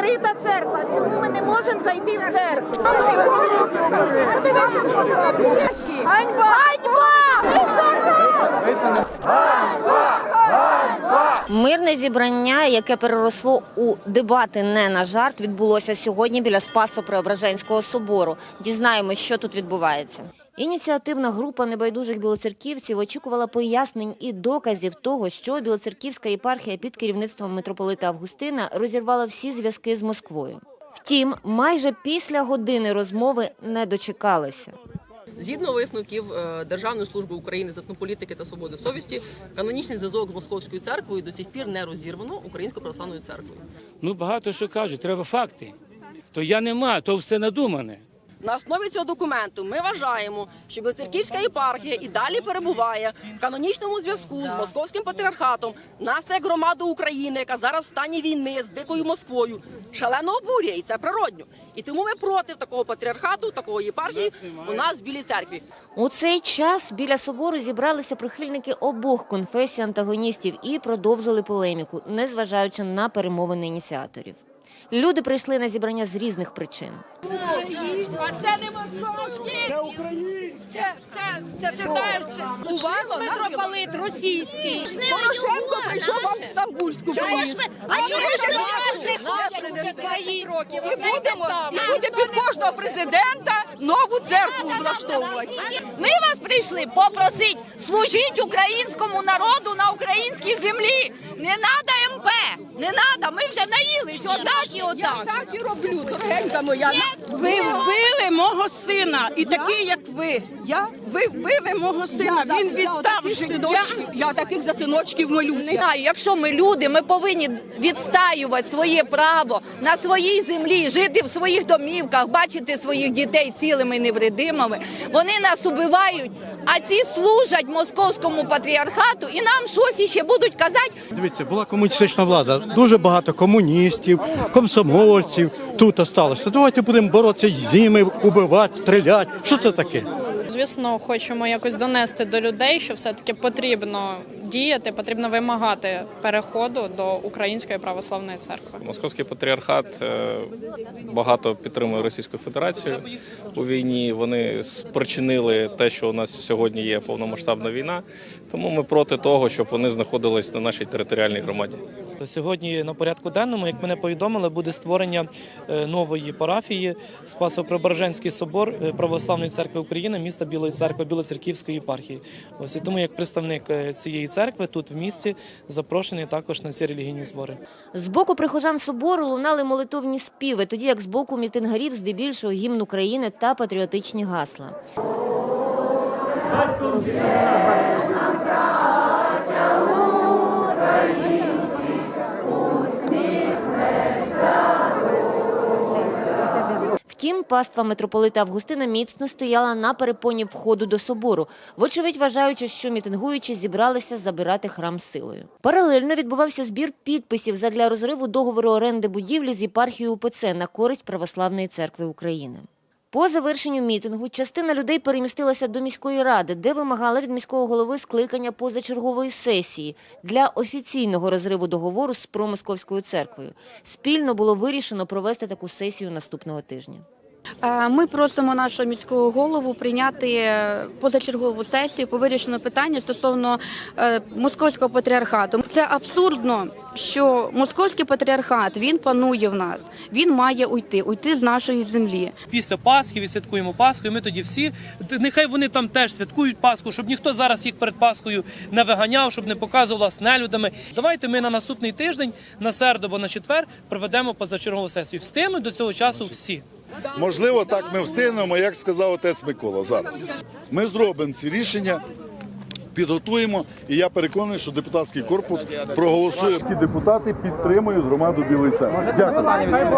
закрита церква. Чому ми не можемо зайти в церкву? Ганьба! Ганьба! Мирне зібрання, яке переросло у дебати не на жарт, відбулося сьогодні біля Спасо-Преображенського собору. Дізнаємось, що тут відбувається. Ініціативна група небайдужих білоцерківців очікувала пояснень і доказів того, що білоцерківська єпархія під керівництвом митрополита Августина розірвала всі зв'язки з Москвою. Втім, майже після години розмови не дочекалися. Згідно висновків е, Державної служби України з етнополітики та свободи совісті, канонічний зв'язок з московською церквою до сих пір не розірвано Українською православною церквою. Ну багато що кажуть, треба факти. То я нема, то все надумане. На основі цього документу ми вважаємо, що Білоцерківська єпархія і далі перебуває в канонічному зв'язку з московським патріархатом. Нас як громаду України, яка зараз в стані війни з дикою Москвою, шалено обурює, і це природньо. І тому ми проти такого патріархату, такого єпархії у нас в Білій церкві. У цей час біля собору зібралися прихильники обох конфесій антагоністів і продовжили полеміку, незважаючи на перемовини ініціаторів. Люди прийшли на зібрання з різних причин. А це не московський. Це український. Це, це, це, ти знаєш, це. У вас митрополит російський. Порошенко прийшов вам в Стамбульську поїзд. А що ви І будемо, і буде під кожного президента нову церкву влаштовувати. Ми вас прийшли попросити служити українському народу на українській землі. Не треба МП, не треба, ми вже наїлись отак і отак. Я так і роблю, дорогенька моя. Ви вбили мого сина, і такий, як ви. Я Ви вбили мого сина. Я Він за- я віддав таких життя. синочків, Я таких за синочків Не молюся. знаю, якщо ми люди, ми повинні відстаювати своє право на своїй землі, жити в своїх домівках, бачити своїх дітей цілими і невредимими. Вони нас убивають, а ці служать московському патріархату і нам щось іще будуть казати. Дивіться, була комуністична влада. Дуже багато комуністів, комсомольців тут осталося. Давайте будемо боротися з ними, убивати, стріляти. Що це таке? Звісно, хочемо якось донести до людей, що все-таки потрібно діяти, потрібно вимагати переходу до Української православної церкви. Московський патріархат е, багато підтримує Російську Федерацію у війні. Вони спричинили те, що у нас сьогодні є повномасштабна війна. Тому ми проти того, щоб вони знаходились на нашій територіальній громаді. Сьогодні на порядку денному, як мене повідомили, буде створення е, нової парафії Спасо-Преображенський собор е, Православної церкви України, міста Білої церкви, Білоцерківської єпархії. Ось і тому, як представник е, цієї церкви, тут в місті запрошений також на ці релігійні збори. З боку прихожан собору лунали молитовні співи, тоді як з боку мітингарів здебільшого гімн України та патріотичні гасла. Втім, паства митрополита Августина міцно стояла на перепоні входу до собору, вочевидь вважаючи, що мітингуючі зібралися забирати храм силою. Паралельно відбувався збір підписів задля розриву договору оренди будівлі з єпархією УПЦ на користь Православної церкви України. По завершенню мітингу частина людей перемістилася до міської ради, де вимагала від міського голови скликання позачергової сесії для офіційного розриву договору з промосковською церквою. Спільно було вирішено провести таку сесію наступного тижня. Е, Ми просимо нашого міського голову прийняти е, позачергову сесію по вирішенню питання стосовно е, московського патріархату. Це абсурдно, що московський патріархат він панує в нас. Він має уйти, уйти з нашої землі. Після Пасхи відсвяткуємо Пасху, і ми тоді всі нехай вони там теж святкують Пасху, щоб ніхто зараз їх перед Пасхою не виганяв, щоб не показував з нелюдами. Давайте ми на наступний тиждень, на середу або на четвер, проведемо позачергову сесію. Встигнуть до цього часу всі. Можливо, так ми встигнемо, як сказав отець Микола. Зараз ми зробимо ці рішення, підготуємо, і я переконаний, що депутатський корпус проголосує. Депутати підтримують громаду Білий. Дякую.